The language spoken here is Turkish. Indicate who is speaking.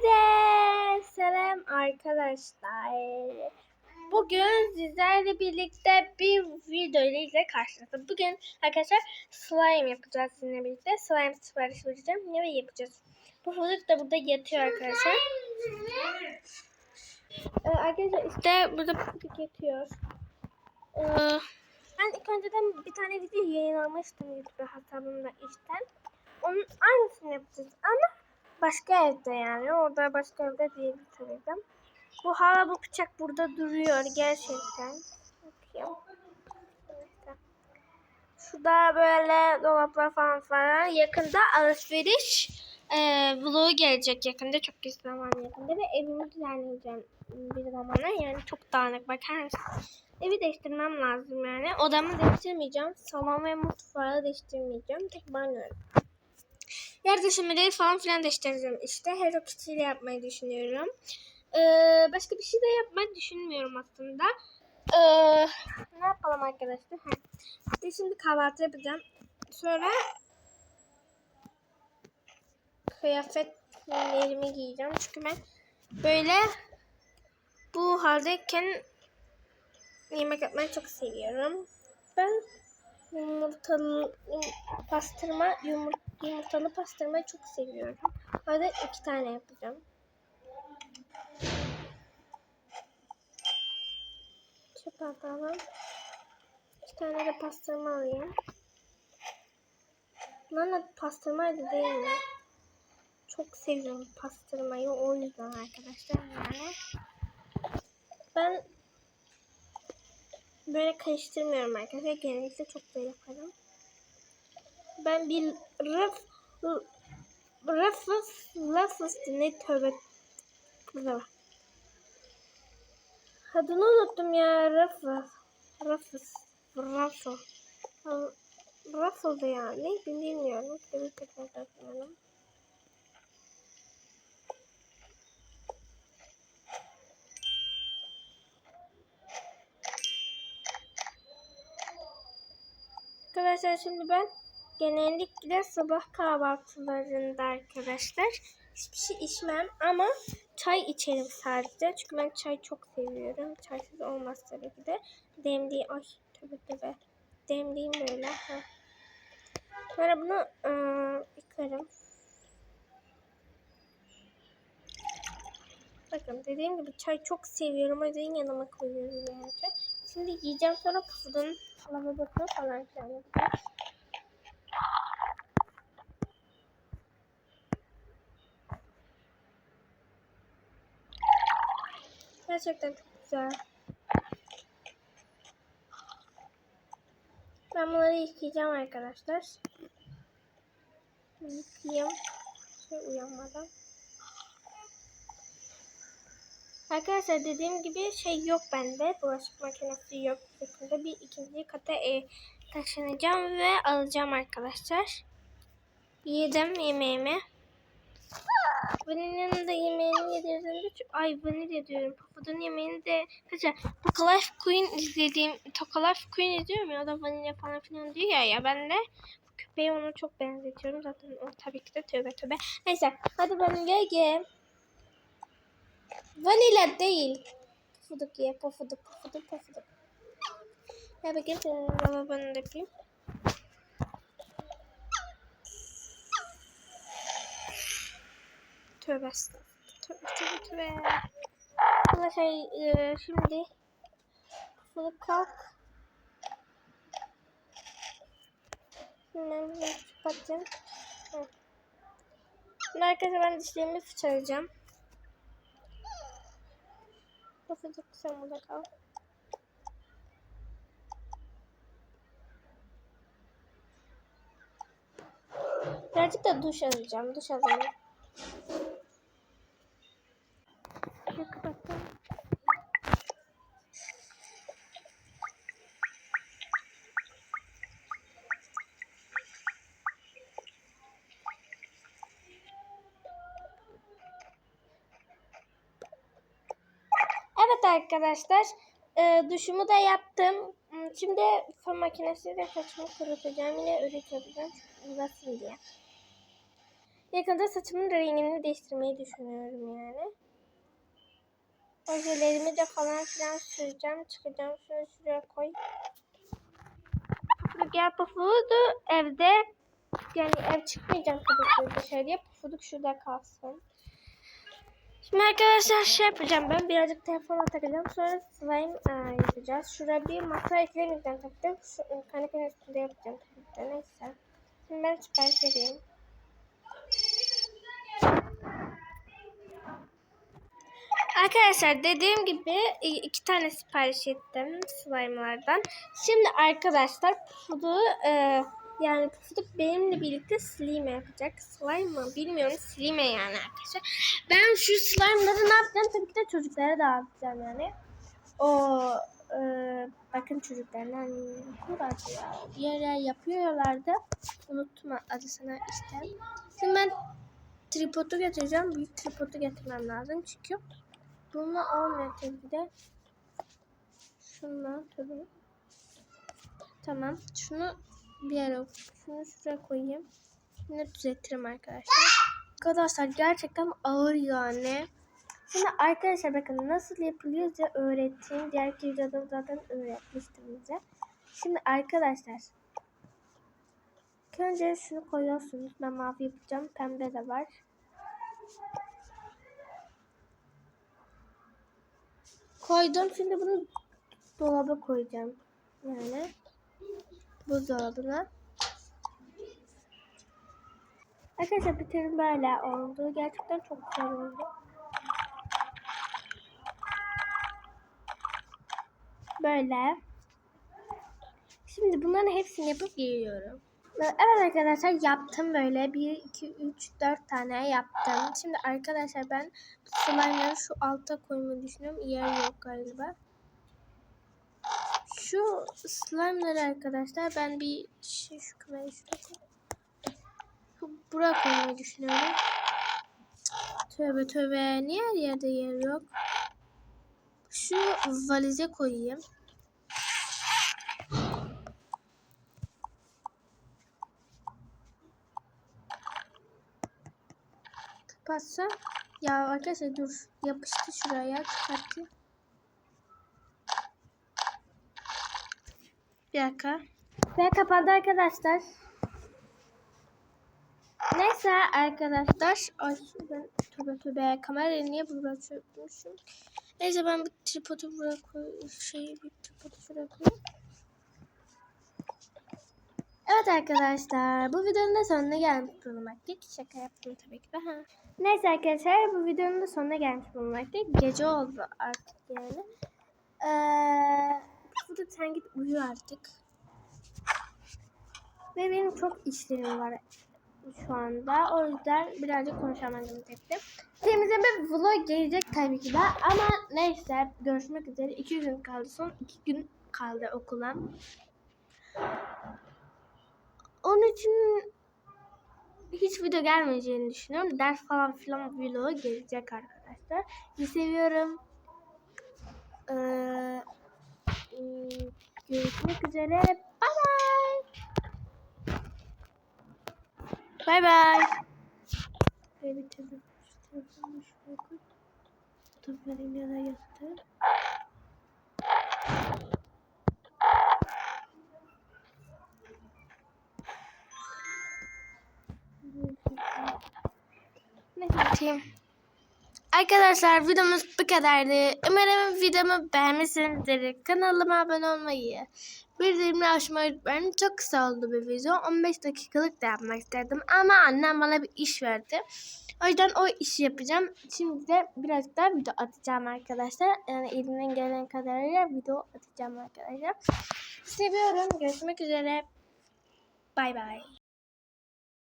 Speaker 1: Hepinize selam arkadaşlar. Bugün sizlerle birlikte bir video ile karşınızda. Bugün arkadaşlar slime yapacağız sizinle birlikte. Slime sipariş vereceğim. Ne yapacağız? Bu fındık da burada yatıyor arkadaşlar. Ee, arkadaşlar işte burada fındık yatıyor. Ee, ben ilk önceden bir tane video yayınlamıştım YouTube hesabımda işten. Onun aynısını yapacağız ama başka evde yani. Orada başka evde değil ki. Bu hala bu bıçak burada duruyor gerçekten. Bakayım. Şurada böyle dolaplar falan falan. Yakında alışveriş e, vlogu gelecek yakında. Çok güzel zaman yakında. Ve evimi düzenleyeceğim bir zamana. Yani çok dağınık bakar mısın? Evi değiştirmem lazım yani. Odamı değiştirmeyeceğim. Salon ve mutfağı değiştirmeyeceğim. Tek banyo. Yer döşemeleri falan filan değiştireceğim işte. Hello Kitty yapmayı düşünüyorum. Ee, başka bir şey de yapmayı düşünmüyorum aslında. Ee, ne yapalım arkadaşlar? Ha. İşte şimdi kahvaltı yapacağım. Sonra kıyafetlerimi giyeceğim. Çünkü ben böyle bu haldeyken yemek yapmayı çok seviyorum. Ben yumurtalı pastırma yumur, yumurtalı pastırmayı çok seviyorum. Orada iki tane yapacağım. Çöp atalım. İki tane de pastırma alayım. Bunların adı pastırmaydı değil mi? Çok seviyorum pastırmayı o yüzden arkadaşlar yani. Ben böyle karıştırmıyorum arkadaşlar. Genellikle çok böyle yaparım. Ben bir raf rafız rafız ne tövbe. Adını unuttum ya rafız rafız rafız rafızdı yani bilmiyorum. Bir tekrar bakıyorum. Arkadaşlar şimdi ben genellikle sabah kahvaltılarında arkadaşlar hiçbir şey içmem ama çay içerim sadece. Çünkü ben çay çok seviyorum. Çaysız olmaz tabii ki de. Demliği ay tabii tabii. Demliğim böyle. Ha. Sonra bunu ıı, yıkarım. Bakın dediğim gibi çay çok seviyorum. O yüzden yanıma koyuyorum yani. Şimdi yiyeceğim sonra pufudun lavabosunu falan filan yapacağım. Gerçekten çok güzel. Ben bunları yıkayacağım arkadaşlar. Yıkayayım. Şey uyanmadan. Arkadaşlar dediğim gibi şey yok bende. Bulaşık makinesi yok. Yakında bir ikinci kata e, taşınacağım ve alacağım arkadaşlar. Yedim yemeğimi. Vanilya'nın da yemeğini yedirdiğimde ay vanilya diyorum. Pufudun yemeğini de mesela Tokalife Queen izlediğim Tokalife Queen izliyorum ya o da vanilya falan filan diyor ya ya ben de köpeğe onu çok benzetiyorum zaten o tabii ki de tövbe tövbe. Neyse hadi vanilya ye. Vanilya değil. Pufuduk ye pufuduk pufuduk pufuduk. Ya bakayım senin lavabonu da yapayım. Tövbe estağfurullah. Tövbe tövbe. Ama şey e, şimdi pufuduk kalk. Hemen bunu kapatacağım. Hı. Şimdi arkadaşlar ben dişlerimi fırçalayacağım. Pufuduk sen burada kal. Birazcık da duş alacağım. Duş alayım. Arkadaşlar. E, duşumu da yaptım. Hmm, Şimdi fön makinesiyle saçımı kurutacağım. Yine örük yapacağım. Uzasın diye. Yakında saçımın rengini değiştirmeyi düşünüyorum yani. Ojelerimi de falan filan süreceğim. Çıkacağım. Şunu şuraya koy. Pufuduk gel pufuduk evde. Yani ev çıkmayacağım tabii ki dışarıya. Pufuduk şurada kalsın. Şimdi arkadaşlar şey yapacağım ben birazcık telefona takacağım sonra slime e, yapacağız. Şuraya bir masa eklemeyeceğim tabii de şu kanepenin üstünde yapacağım tabii de neyse. Şimdi ben sipariş vereyim. Arkadaşlar dediğim gibi iki tane sipariş ettim slime'lardan. Şimdi arkadaşlar pufudu e, yani pufuduk benimle birlikte slime yapacak. Slime mı bilmiyorum slime yani arkadaşlar. Ben şu slime'ları ne yapacağım? Tabii ki de çocuklara dağıtacağım yani. O e, bakın çocuklar hani yapıyorlardı ya. Bir yere yapıyorlardı. Unuttum adısını işte. Şimdi ben tripodu getireceğim. Büyük tripodu getirmem lazım çünkü bununla olmuyor tabii ki de. Şunla tabii. Tamam. Şunu bir yere şunu şuraya koyayım. Şimdi düzeltirim arkadaşlar. Arkadaşlar gerçekten ağır yani. Şimdi arkadaşlar bakın nasıl yapılıyor diye öğrettiğim diğer videoda zaten öğretmiştim bize. Şimdi arkadaşlar önce şunu koyuyorsunuz. Ben mavi yapacağım. Pembe de var. Koydum. Şimdi bunu dolaba koyacağım. Yani buzdolabına. Arkadaşlar bitirim böyle oldu. Gerçekten çok güzel oldu. Böyle. Şimdi bunların hepsini yapıp geliyorum. Evet arkadaşlar yaptım böyle. 1, 2, 3, 4 tane yaptım. Şimdi arkadaşlar ben slime'ları şu alta koymayı düşünüyorum. Yer yok galiba. Şu slime'ları arkadaşlar ben bir şey şu kamerayı şuraya buraya koymayı düşünüyorum. Tövbe tövbe. Niye her yerde yer yok? Şu valize koyayım. Kapatsa. Ya arkadaşlar dur. Yapıştı şuraya. Çıkartayım. Bir dakika. Ve kapandı arkadaşlar. Neyse arkadaşlar. Ay ben tövbe tövbe kamerayı niye buraya çökmüşüm? Neyse ben bir tripodu buraya koy şey bir tripodu şuraya koyayım. Evet arkadaşlar bu videonun da sonuna gelmiş bulunmaktayız. Şaka yaptım tabii ki de. Ha. Neyse arkadaşlar bu videonun da sonuna gelmiş bulunmaktayız. Gece oldu artık yani. Ee, burada sen git uyu artık. Ve benim çok işlerim var şu anda. O yüzden birazcık konuşamadım tek de. Temizleme vlog gelecek tabii ki de. Ama neyse görüşmek üzere. İki gün kaldı. Son iki gün kaldı okula. Onun için hiç video gelmeyeceğini düşünüyorum. Ders falan filan vlog gelecek arkadaşlar. Sizi seviyorum. Ee, ım, görüşmek üzere. Bye. Bye bye. Şöyle bir telefon, şu telefonu şuraya koy. Fotoğraflarım ya da yattı. Ne yapayım? Arkadaşlar videomuz bu kadardı. Umarım videomu beğenmişsinizdir. Kanalıma abone olmayı, bildirimleri açmayı unutmayın. Çok kısa oldu bir video. 15 dakikalık da yapmak isterdim. Ama annem bana bir iş verdi. O yüzden o işi yapacağım. Şimdi de biraz daha video atacağım arkadaşlar. Yani elimden gelen kadarıyla video atacağım arkadaşlar. Seviyorum. Görüşmek üzere. Bay bay.